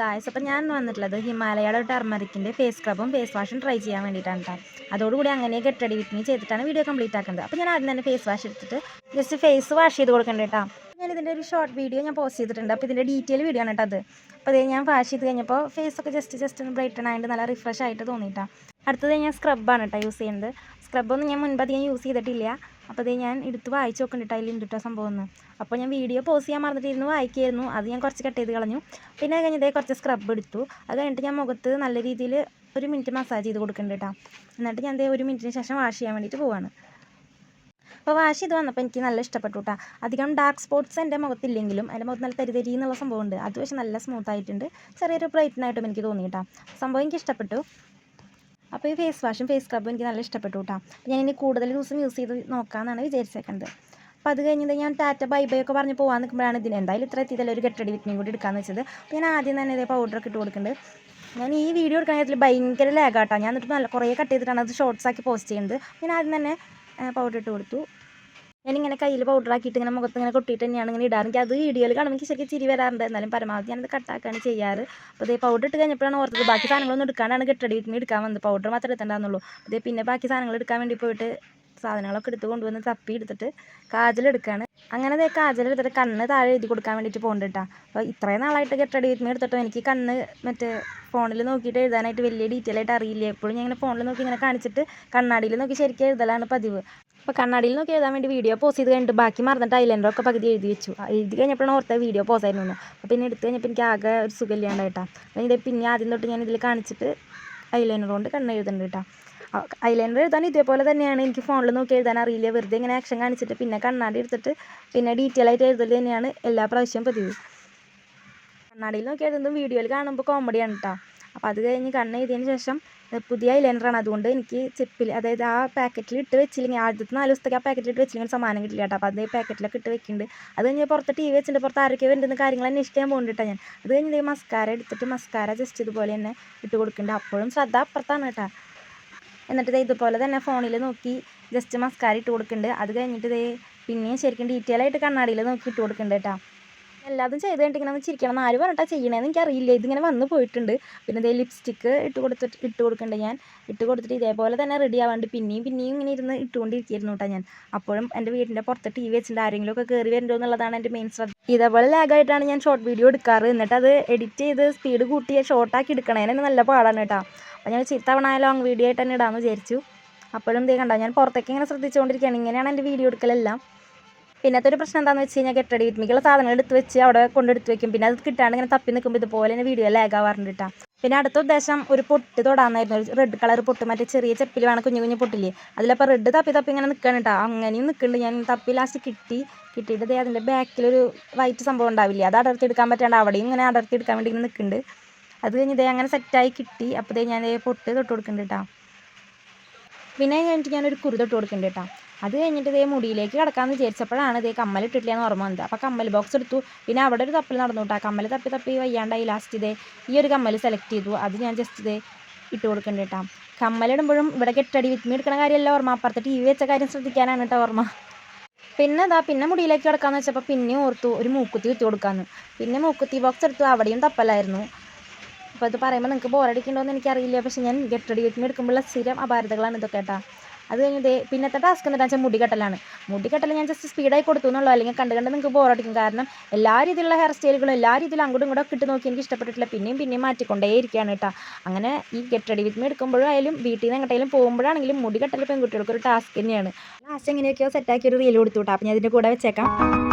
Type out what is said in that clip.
Guys അപ്പം ഞാൻ വന്നിട്ടുള്ളത് ഹിമാലയയുടെ ടർമറിക്കിന്റെ ഫേസ് സ്ക്രബും ഫേസ് വാഷും ട്രൈ ചെയ്യാൻ വേണ്ടിയിട്ടാണ് കേട്ടോ അതോടുകൂടി അങ്ങനെ ഗെറ്റടി റെഡി ചെയ്തിട്ടാണ് വീഡിയോ കംപ്ലീറ്റ് ആക്കുന്നത്. അപ്പോൾ ഞാൻ ആദ്യം തന്നെ ഫേസ് വാഷ് എടുത്തിട്ട് ജസ്റ്റ് ഫേസ് വാഷ് ചെയ്ത് കൊടുക്കണ്ട കേട്ടോ ഞാൻ ഇതിന്റെ ഒരു ഷോർട്ട് വീഡിയോ ഞാൻ പോസ്റ്റ് ചെയ്തിട്ടുണ്ട്. അപ്പോൾ ഇതിന്റെ ഡീറ്റെയിൽ വീഡിയോ ആണ് കേട്ടോ അത്. അപ്പോൾ അതേ ഞാൻ വാഷ് ചെയ്ത് കഴിഞ്ഞപ്പോൾ ഫേസ് ഒക്കെ ജസ്റ്റ് ജസ്റ്റ് ഒന്ന് ബ്രൈറ്റൺ ആയിട്ട് നല്ല റിഫ്രഷ് ആയിട്ട് തോന്നിയിട്ടാണ് അടുത്തത് ഞാൻ സ്ക്രബാണ് കേട്ടോ യൂസ് ചെയ്യുന്നത്. സ്ക്രബൊന്നും ഞാൻ മുൻപ് അധികം യൂസ് ചെയ്തിട്ടില്ല. അപ്പോൾ ഇത് ഞാൻ എടുത്ത് വായിച്ച് നോക്കുന്നുണ്ട് അതിൽ ഉണ്ട് സംഭവം എന്ന് അപ്പോൾ ഞാൻ വീഡിയോ പോസ് ചെയ്യാൻ മറന്നിട്ടിരുന്നു വായിക്കായിരുന്നു. അത് ഞാൻ കുറച്ച് കട്ട് ചെയ്ത് കളഞ്ഞു. പിന്നെ അത് കഴിഞ്ഞ് ഇതേ കുറച്ച് സ്ക്രബ് എടുത്തു. അത് കഴിഞ്ഞിട്ട് ഞാൻ മുഖത്ത് നല്ല രീതിയിൽ ഒരു മിനിറ്റ് മസാജ് ചെയ്ത് കൊടുക്കുന്നുണ്ട് കേട്ടോ എന്നിട്ട് ഞാൻ ദേ ഒരു മിനിറ്റിന് ശേഷം വാഷ് ചെയ്യാൻ വേണ്ടിയിട്ട് പോവാണ്. അപ്പോൾ വാഷ് ചെയ്ത് വന്നപ്പോൾ എനിക്ക് നല്ല ഇഷ്ടപ്പെട്ടു കേട്ടോ അധികം ഡാർക്ക് സ്പോട്ട്സ് എന്റെ മുഖത്തില്ലെങ്കിലും എന്റെ മുഖത്ത് നല്ല തരിതരി എന്നുള്ള സംഭവമുണ്ട്. അത് പക്ഷേ നല്ല സ്മൂത്ത് ആയിട്ടുണ്ട്. ചെറിയൊരു ബ്രൈറ്റനായിട്ടും എനിക്ക് തോന്നി കേട്ടോ സംഭവം എനിക്ക് ഇഷ്ടപ്പെട്ടു. അപ്പോൾ ഈ ഫേസ് വാഷും ഫേസ് സ്ക്രബും എനിക്ക് നല്ല ഇഷ്ടപ്പെട്ടു കേട്ടോ ഞാൻ ഇനി കൂടുതൽ ദിവസം യൂസ് ചെയ്ത് നോക്കാമെന്നാണ് വിചാരിച്ചേക്കുന്നത് അപ്പോൾ അത് കഴിഞ്ഞിട്ട് ഞാൻ ടാറ്റ ബൈ ബൈ ഒക്കെ പറഞ്ഞ് പോകാൻ നിൽക്കുമ്പോഴാണ് ഇതിന് എന്തായാലും ഇത്ര എത്തിയതല്ല ഒരു കെട്ടടി വിറ്റിനും കൂടി എടുക്കാമെന്ന് വെച്ചത്. അപ്പോൾ ഞാൻ ആദ്യം തന്നെ ഇതേ ഒക്കെ ഇട്ട് കൊടുക്കുന്നുണ്ട് ഞാൻ ഈ വീഡിയോ എടുക്കാൻ കാര്യത്തിൽ ഭയങ്കര ലാഗാട്ടോ ഞാൻ എന്നിട്ട് നല്ല കുറേ കട്ട് ചെയ്തിട്ടാണ് അത് ഷോർട്സ് ആക്കി പോസ്റ്റ് ചെയ്യുന്നത്. ഞാൻ ആദ്യം തന്നെ പൗഡർ ഇട്ട് കൊടുത്തു. ഞാനിങ്ങനെ കയ്യിൽ പൗഡർ ആക്കിയിട്ട് ഇങ്ങനെ മുഖത്ത് ഇങ്ങനെ കൊട്ടിയിട്ട് തന്നെയാണ് ഇങ്ങനെ ഇടാറ് എനിക്ക് അത് വീഡിയോയിൽ കാണുമ്പോൾ എനിക്ക് ശരിക്കും ചിരി വരാറുണ്ട്. എന്നാലും പരമാവധി ഞാനത് കട്ടാക്കാണ് ചെയ്യാറ്. അപ്പോൾ ഇതേ പൗഡർ ഇട്ട് കഴിഞ്ഞപ്പോഴാണ് ഓർത്തത് ബാക്കി സാധനങ്ങളൊന്നും എടുക്കാനാണ് കെട്ടടി വീട്ടിൽ എടുക്കാൻ വന്നത്. പൗഡർ മാത്രമേ എടുത്തിട്ടുണ്ടാകുന്നുള്ളൂ അതേ പിന്നെ ബാക്കി സാധനങ്ങൾ എടുക്കാൻ വേണ്ടി പോയിട്ട് സാധനങ്ങളൊക്കെ എടുത്ത് കൊണ്ടുവന്ന് തപ്പി എടുത്തിട്ട് കാജലെടുക്കുകയാണ് അങ്ങനെ കാജലെടുത്തിട്ട് കണ്ണ് താഴെ എഴുതി കൊടുക്കാൻ വേണ്ടിയിട്ട് പോകുന്നുണ്ട് അപ്പോൾ ഇത്രയും നാളായിട്ട് കെട്ടടി വിത്ത് എടുത്തിട്ടോ. എനിക്ക് കണ്ണ് മറ്റേ ഫോണിൽ നോക്കിയിട്ട് എഴുതാനായിട്ട് വലിയ ഡീറ്റെയിൽ ആയിട്ട് അറിയില്ല. എപ്പോഴും ഞാൻ ഇങ്ങനെ ഫോണിൽ നോക്കി ഇങ്ങനെ കാണിച്ചിട്ട് കണ്ണാടിയിൽ നോക്കി ശരിക്കും എഴുതലാണ് പതിവ്. അപ്പോൾ കണ്ണാടിയിൽ നോക്കി എഴുതാൻ വേണ്ടി വീഡിയോ പോസ്റ്റ് ചെയ്ത് കഴിഞ്ഞിട്ട് ബാക്കി മറന്നിട്ട് ഐലൻഡറൊക്കെ പകുതി എഴുതി വെച്ചു. എഴുതി കഴിഞ്ഞപ്പോഴാണ് ഓർത്ത വീഡിയോ പോസ് ആയിരുന്നു അപ്പോൾ പിന്നെ എടുത്ത് കഴിഞ്ഞപ്പോൾ എനിക്ക് ആകെ ഒരു സുഖമില്ലാണ്ടായിട്ടാ. കേട്ടോ ഇത് പിന്നെ ആദ്യം തൊട്ട് ഞാൻ ഇതിൽ കാണിച്ചിട്ട് ഐലൈനർ കൊണ്ട് കണ്ണ് എഴുതുന്നുണ്ട് കേട്ടോ. ഐലൈനർ എഴുതാൻ ഇതേപോലെ തന്നെയാണ്. എനിക്ക് ഫോണിൽ നോക്കി എഴുതാൻ അറിയില്ല. വെറുതെ ഇങ്ങനെ ആക്ഷൻ കാണിച്ചിട്ട് പിന്നെ കണ്ണാടി എടുത്തിട്ട് പിന്നെ ഡീറ്റെയിൽ ആയിട്ട് എഴുതൽ തന്നെയാണ് എല്ലാ പ്രാവശ്യവും പതിവ്. കണ്ണാടിയിൽ നോക്കി എഴുതുന്നതും വീഡിയോയിൽ കാണുമ്പോൾ കോമഡിയാണ് കേട്ടോ. അപ്പോൾ അത് കഴിഞ്ഞ് കണ്ണ് എഴുതിയതിന് ശേഷം പുതിയ ഐലൈനറാണ് അതുകൊണ്ട് എനിക്ക് ചെപ്പിൽ അതായത് ആ പാക്കറ്റിൽ ഇട്ട് വെച്ചില്ലെങ്കിൽ ആദ്യത്തെ നാല് ദിവസത്തേക്ക് ആ പാക്കറ്റിൽ ഇട്ട് വെച്ചില്ലെങ്കിൽ സമ്മാനം കിട്ടില്ല കേട്ടോ. അപ്പോൾ അത് പാക്കറ്റിലൊക്കെ ഇട്ട് വെക്കുന്നുണ്ട് അത് കഴിഞ്ഞ് പുറത്ത് ടി വി വെച്ചിട്ട് പുറത്ത് ആരൊക്കെ വരുന്ന കാര്യങ്ങൾ അന്വേഷിക്കാൻ പോകുന്നുണ്ട് ഞാൻ. അത് കഴിഞ്ഞ് മസ്കാര എടുത്തിട്ട് മസ്കാര ജസ്റ്റ് ഇതുപോലെ തന്നെ ഇട്ട് കൊടുക്കുന്നുണ്ട്. അപ്പോഴും ശ്രദ്ധ അപ്പുറത്താണ് കേട്ടോ. എന്നിട്ട് ഇതുപോലെ തന്നെ ഫോണിൽ നോക്കി ജസ്റ്റ് മസ്കാര ഇട്ട് കൊടുക്കുന്നുണ്ട്. അത് കഴിഞ്ഞിട്ട് പിന്നെയും ശരിക്കും ഡീറ്റെയിൽ ആയിട്ട് കണ്ണാടിയിൽ നോക്കി ഇട്ട് കൊടുക്കുന്നുണ്ട് കേട്ടോ. എല്ലാതും ചെയ്ത് കഴിഞ്ഞിട്ട് ഇങ്ങനെ ഒന്ന് ചിരിക്കണം. ആര് പറഞ്ഞിട്ടാണ് ചെയ്യണേന്ന് എനിക്കറിയില്ല. ഇതിങ്ങനെ വന്ന് പോയിട്ടുണ്ട്. പിന്നെ ഇതേ ലിപ്സ്റ്റിക്ക് ഇട്ട് കൊടുത്തിട്ട് ഇട്ട് കൊടുക്കുന്നുണ്ട് ഞാൻ. ഇട്ട് കൊടുത്തിട്ട് ഇതേപോലെ തന്നെ റെഡി ആവാണ്ട് പിന്നെയും പിന്നെയും ഇങ്ങനെ ഇരുന്ന് ഇട്ടുകൊണ്ടിരിക്കുന്നു കേട്ടോ ഞാൻ. അപ്പോഴും എന്റെ വീടിന്റെ പുറത്ത് ടി വി വെച്ചിട്ട് ആരെങ്കിലും ഒക്കെ കയറി വരുന്നുണ്ടോ എന്നുള്ളതാണ് എന്റെ മെയിൻ ശ്രദ്ധ. ഇതേപോലെ ലാഗായിട്ടാണ് ഞാൻ ഷോർട്ട് വീഡിയോ എടുക്കാറ്. എന്നിട്ട് അത് എഡിറ്റ് ചെയ്ത് സ്പീഡ് കൂട്ടി ഷോർട്ടാക്കി എടുക്കണേനെ നല്ല പാടാണ് കേട്ടോ അപ്പോൾ ഞാൻ ചിത്തവണ ലോങ് വീഡിയോ ആയിട്ട് തന്നെ ഇടാമെന്ന് വിചാരിച്ചു. അപ്പോഴും ഇതേ കണ്ടോ ഞാൻ പുറത്തേക്ക് ഇങ്ങനെ ശ്രദ്ധിച്ചുകൊണ്ടിരിക്കുകയാണ് ഇങ്ങനെയാണ് എന്റെ വീഡിയോ എടുക്കലെല്ലാം. പിന്നത്തെ ഒരു പ്രശ്നം എന്താണെന്ന് വെച്ച് കഴിഞ്ഞാൽ കെട്ടടി മിക്കുള്ള സാധനങ്ങൾ എടുത്ത് വെച്ച് അവിടെ കൊണ്ടെടുത്ത് വെക്കും. പിന്നെ അത് കിട്ടാണ്ട് ഇങ്ങനെ തപ്പി നിൽക്കുമ്പോൾ ഇതുപോലെ തന്നെ വീഡിയോ ലാഗ് ആവാറുണ്ട് കേട്ടോ പിന്നെ അടുത്ത ഉദ്ദേശം ഒരു പൊട്ട് തൊടാന്നായിരുന്നു. ഒരു റെഡ് കളർ പൊട്ട് മറ്റേ ചെറിയ ചെപ്പിൽ വേണം കുഞ്ഞു കുഞ്ഞു പൊട്ടില്ലേ? അതിലപ്പോൾ റെഡ് തപ്പി തപ്പി ഇങ്ങനെ നിൽക്കണം കേട്ടോ അങ്ങനെയും നിൽക്കുന്നുണ്ട് ഞാൻ തപ്പി ലാസ്റ്റ് കിട്ടി. കിട്ടിയിട്ട് അതിന്റെ ബാക്കിലൊരു വൈറ്റ് സംഭവം ഉണ്ടാവില്ലേ? അത് അടർത്തിയെടുക്കാൻ പറ്റാണ്ട് അവിടെയും ഇങ്ങനെ അടർത്തി എടുക്കാൻ വേണ്ടി ഇങ്ങനെ നിൽക്കുന്നുണ്ട് അത് കഴിഞ്ഞ് ഇതേ അങ്ങനെ സെറ്റായി കിട്ടി. അപ്പോൾ ദേ ഞാൻ പൊട്ട് തൊട്ട് കൊടുക്കുന്നുണ്ട് കേട്ടോ പിന്നെ കഴിഞ്ഞിട്ട് ഞാനൊരു കുരുതൊട്ട് കൊടുക്കുന്നുണ്ട് കേട്ടോ അത് കഴിഞ്ഞിട്ട് ഇതേ മുടിയിലേക്ക് കിടക്കാമെന്ന് വിചാരിച്ചപ്പോഴാണ് ഇതേ കമ്മൽ ഇട്ടിട്ടില്ല എന്ന് ഓർമ്മ വന്നത്. അപ്പോൾ കമ്മൽ ബോക്സ് എടുത്തു. പിന്നെ അവിടെ ഒരു തപ്പൽ നടന്നു കേട്ടോ കമ്മൽ തപ്പി തപ്പി വയ്യാണ്ടായി ലാസ്റ്റ് ഇതേ ഈ ഒരു കമ്മൽ സെലക്ട് ചെയ്തു. അത് ഞാൻ ജസ്റ്റ് ഇതേ ഇട്ട് കൊടുക്കുന്നുണ്ട് കേട്ടോ കമ്മലിടുമ്പോഴും ഇവിടെ കെട്ടടി വിത്മി എടുക്കുന്ന കാര്യമല്ല ഓർമ്മ. അപ്പുറത്ത് ടി വി വെച്ച കാര്യം ശ്രദ്ധിക്കാനാണ് കേട്ടോ ഓർമ്മ. പിന്നെ ഇതാ പിന്നെ മുടിയിലേക്ക് കിടക്കാമെന്ന് വെച്ചപ്പോൾ പിന്നെ ഓർത്തു ഒരു മൂക്കുത്തി കുത്തി കൊടുക്കാമെന്ന് പിന്നെ മൂക്കുത്തി ബോക്സ് എടുത്തു. അവിടെയും തപ്പലായിരുന്നു. അപ്പോൾ ഇത് പറയുമ്പോൾ നിങ്ങൾക്ക് ബോറടിക്കുന്നുണ്ടോയെന്ന് എനിക്കറിയില്ല. പക്ഷേ ഞാൻ ഗെറ്റ് റെഡി ഗെറ്റിന് എടുക്കുമ്പോഴുള്ള സ്ഥിരം അപാരതകളാണ് ഇതൊക്കെ കേട്ടോ. അത് കഴിഞ്ഞത് പിന്നത്തെ ടാസ്ക് എന്താ വെച്ചാൽ മുടി കെട്ടലാണ് മുടി ഞാൻ ജസ്റ്റ് സ്പീഡായി കൊടുത്തു എന്നുള്ളൂ. അല്ലെങ്കിൽ കണ്ട് കണ്ട് നിങ്ങൾക്ക് ബോറടിക്കും കാരണം എല്ലാ രീതിയിലുള്ള ഹെയർ സ്റ്റൈലുകളും എല്ലാ രീതിയിലും അങ്ങോട്ടും ഇങ്ങോട്ടും കിട്ടി നോക്കി എനിക്ക് ഇഷ്ടപ്പെട്ടിട്ടില്ല. പിന്നെയും പിന്നെയും മാറ്റിക്കൊണ്ടേ ഇരിക്കുകയാണ് കേട്ടോ. അങ്ങനെ ഈ ഗെറ്റ് റെഡി വിത്ത് എടുക്കുമ്പോഴും ആയാലും വീട്ടിൽ നിന്ന് എങ്ങോട്ടേലും പോകുമ്പോഴാണെങ്കിലും മുടി കെട്ടൽ പെൺകുട്ടികൾക്ക് ഒരു ടാസ്ക് തന്നെയാണ്. ലാസ്റ്റ് എങ്ങനെയൊക്കെയോ സെറ്റാക്കി ഒരു റീൽ കൊടുത്തു കേട്ടോ. അപ്പോൾ ഞാൻ ഇതിന്റെ കൂടെ വെച്ചേക്കാം.